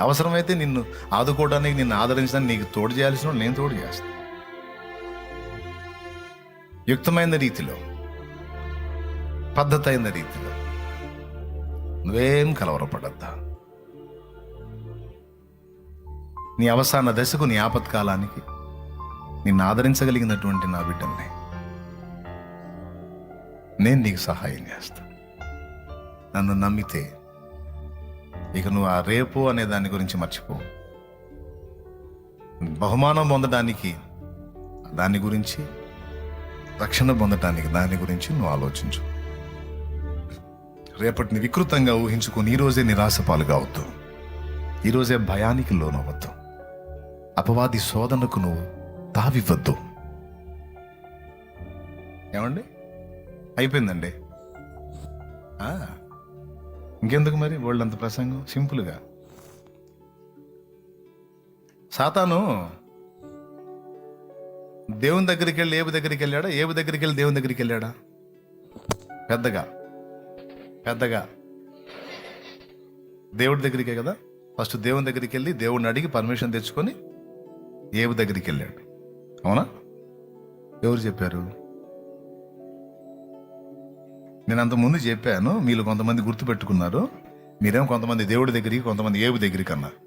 అవసరమైతే నిన్ను ఆదుకోవడానికి నిన్ను ఆదరించడానికి నీకు తోడు చేయాల్సిన నేను తోడు చేస్తాను. యుక్తమైన రీతిలో పద్ధతి అయిన రీతిలో నువ్వేం కలవరపడద్దా? నీ అవసాన దశకు నీ ఆపత్కాలానికి నిన్ను ఆదరించగలిగినటువంటి నా బిడ్డల్ని నేను నీకు సహాయం చేస్తాను. నన్ను నమ్మితే ఇక నువ్వు ఆ రేపు అనే దాని గురించి మర్చిపో. బహుమానం పొందడానికి దాని గురించి రక్షణ పొందటానికి దాని గురించి నువ్వు ఆలోచించు. రేపటిని వికృతంగా ఊహించుకుని ఈరోజే నిరాశ పాలుగా కావద్దు ఈరోజే భయానికి లోనవద్దు అపవాది శోధనకు నువ్వు తావివ్వద్దు. ఏమండి? అయిపోయిందండి. ఆ, ఇంకెందుకు మరి వాళ్ళంత ప్రసంగం? సింపుల్గా. సాతాను దేవుని దగ్గరికి వెళ్ళి ఏవి దగ్గరికి వెళ్ళాడా ఏవి దగ్గరికి వెళ్ళి దేవుని దగ్గరికి వెళ్ళాడా పెద్దగా. పెద్దగా. దేవుడి దగ్గరికే కదా? ఫస్ట్ దేవుని దగ్గరికి వెళ్ళి దేవుడిని అడిగి పర్మిషన్ తెచ్చుకొని ఏవి దగ్గరికి వెళ్ళాడు అవునా? ఎవరు చెప్పారు? నేను అంతకుముందు చెప్పాను మీరు కొంతమంది గుర్తుపెట్టుకున్నారు. మీరేం కొంతమంది దేవుడి దగ్గరికి కొంతమంది ఏబు దగ్గరికి అన్నారు.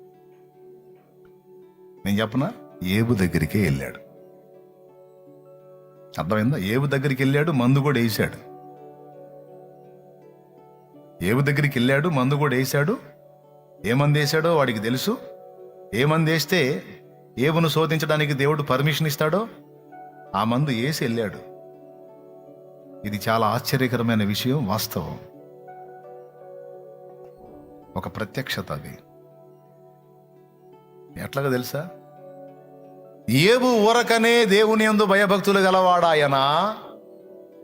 నేను చెప్పనా? ఏబు దగ్గరికే వెళ్ళాడు. అర్థమైందా? ఏబు దగ్గరికి వెళ్ళాడు మందు కూడా వేసాడు. ఏబు దగ్గరికి వెళ్ళాడు మందు కూడా వేసాడు. ఏ మంది వేసాడో వాడికి తెలుసు. ఏ మంది వేస్తే ఏబును శోధించడానికి దేవుడు పర్మిషన్ ఇస్తాడో ఆ మందు వేసి వెళ్ళాడు. ఇది చాలా ఆశ్చర్యకరమైన విషయం వాస్తవం. ఒక ప్రత్యక్షత అది. ఎట్లాగా తెలుసా? ఏబు ఊరకనే దేవుని ఎందు భయభక్తులు గలవాడాయనా?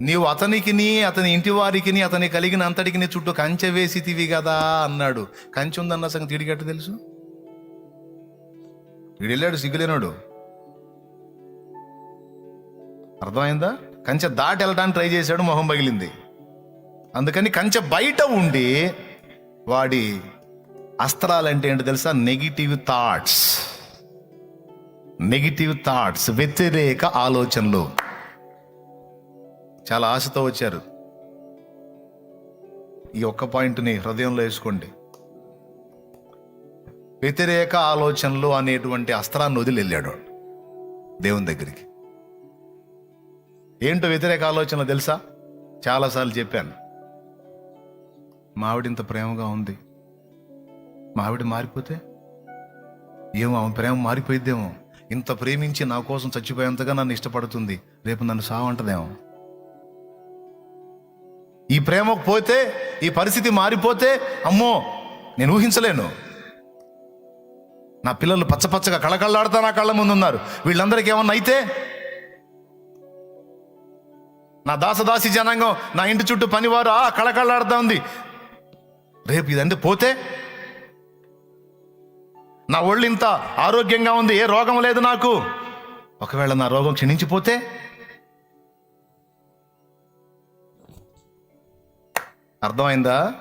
నీవు అతనికిని అతని ఇంటి వారికిని అతని కలిగిన అంతటికి చుట్టూ కంచె వేసితివి కదా అన్నాడు. కంచె ఉందన్న సంగతి తిడిగట్టు తెలుసు? వీడు వెళ్ళాడు సిగ్గులేనాడు. అర్థమైందా? కంచె దాటి వెళ్ళడానికి ట్రై చేశాడు మొహం పగిలింది. అందుకని కంచె బయట ఉండి వాడి అస్త్రాలు అంటే ఏంటో తెలుసా? నెగిటివ్ థాట్స్ నెగిటివ్ థాట్స్ వ్యతిరేక ఆలోచనలు. చాలా ఆశతో వచ్చారు. ఈ ఒక్క పాయింట్ని హృదయంలో వేసుకోండి. వ్యతిరేక ఆలోచనలు అనేటువంటి అస్త్రాన్ని వదిలి వెళ్ళాడు దేవుని దగ్గరికి. ఏంటో వ్యతిరేక ఆలోచనలు తెలుసా? చాలాసార్లు చెప్పాను. మావిడింత ప్రేమగా ఉంది. మావిడ మారిపోతే? ఏమో ఆమె ప్రేమ మారిపోయిద్దేమో. ఇంత ప్రేమించి నా కోసం చచ్చిపోయేంతగా నన్ను ఇష్టపడుతుంది. రేపు నన్ను సావంటదేమో. ఈ ప్రేమకు పోతే ఈ పరిస్థితి మారిపోతే అమ్మో నేను ఊహించలేను. నా పిల్లలు పచ్చపచ్చగా కళకళ్ళాడుతా నా కళ్ళ ముందు ఉన్నారు వీళ్ళందరికీ ఏమన్నా అయితే నా దాసదాసి జనాంగం నా ఇంటి చుట్టూ పనివారు ఆ కళకళ్ళాడుతా ఉంది. రేపు ఇదంటే పోతే నా ఒళ్ళు ఇంత ఆరోగ్యంగా ఉంది ఏ రోగం లేదు నాకు. ఒకవేళ నా రోగం క్షీణించిపోతే అర్థమైందా?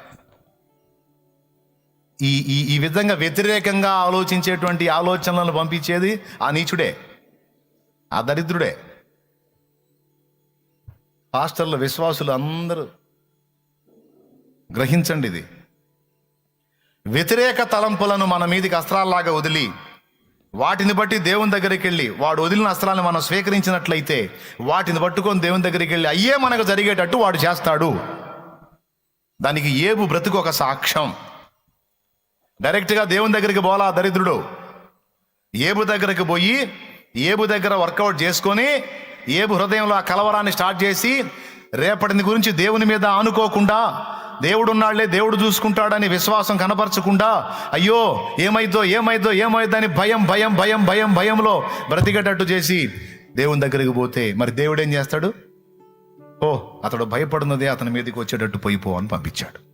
ఈ ఈ ఈ విధంగా వ్యతిరేకంగా ఆలోచించేటువంటి ఆలోచనలను పంపించేది ఆ నీచుడే ఆ దరిద్రుడే. పాస్టర్ల విశ్వాసులు అందరూ గ్రహించండి ఇది. వ్యతిరేక తలంపులను మన మీదికి అస్త్రాల్లాగా వదిలి వాటిని బట్టి దేవుని దగ్గరికి వెళ్ళి వాడు వదిలిన అస్త్రాలను మనం స్వీకరించినట్లయితే వాటిని పట్టుకొని దేవుని దగ్గరికి వెళ్ళి అయ్యే మనకు జరిగేటట్టు వాడు చేస్తాడు. దానికి ఏబు బ్రతుకు ఒక సాక్ష్యం. డైరెక్ట్గా దేవుని దగ్గరికి పోలా దరిద్రుడు? ఏబు దగ్గరికి పోయి ఏబు దగ్గర వర్కౌట్ చేసుకొని ఏబు హృదయంలో ఆ కలవరాన్ని స్టార్ట్ చేసి రేపటిని గురించి దేవుని మీద ఆనుకోకుండా దేవుడున్నాళ్ళే దేవుడు చూసుకుంటాడని విశ్వాసం కనపరచకుండా అయ్యో ఏమైద్దో ఏమైద్దో ఏమైద్దో అని భయం భయం భయం భయం భయంలో బ్రతికేటట్టు చేసి దేవుని దగ్గరికి పోతే మరి దేవుడు ఏం చేస్తాడు? ఓ అతడు భయపడినదే అతని మీదకి వచ్చేటట్టు పోయిపో అని పంపించాడు.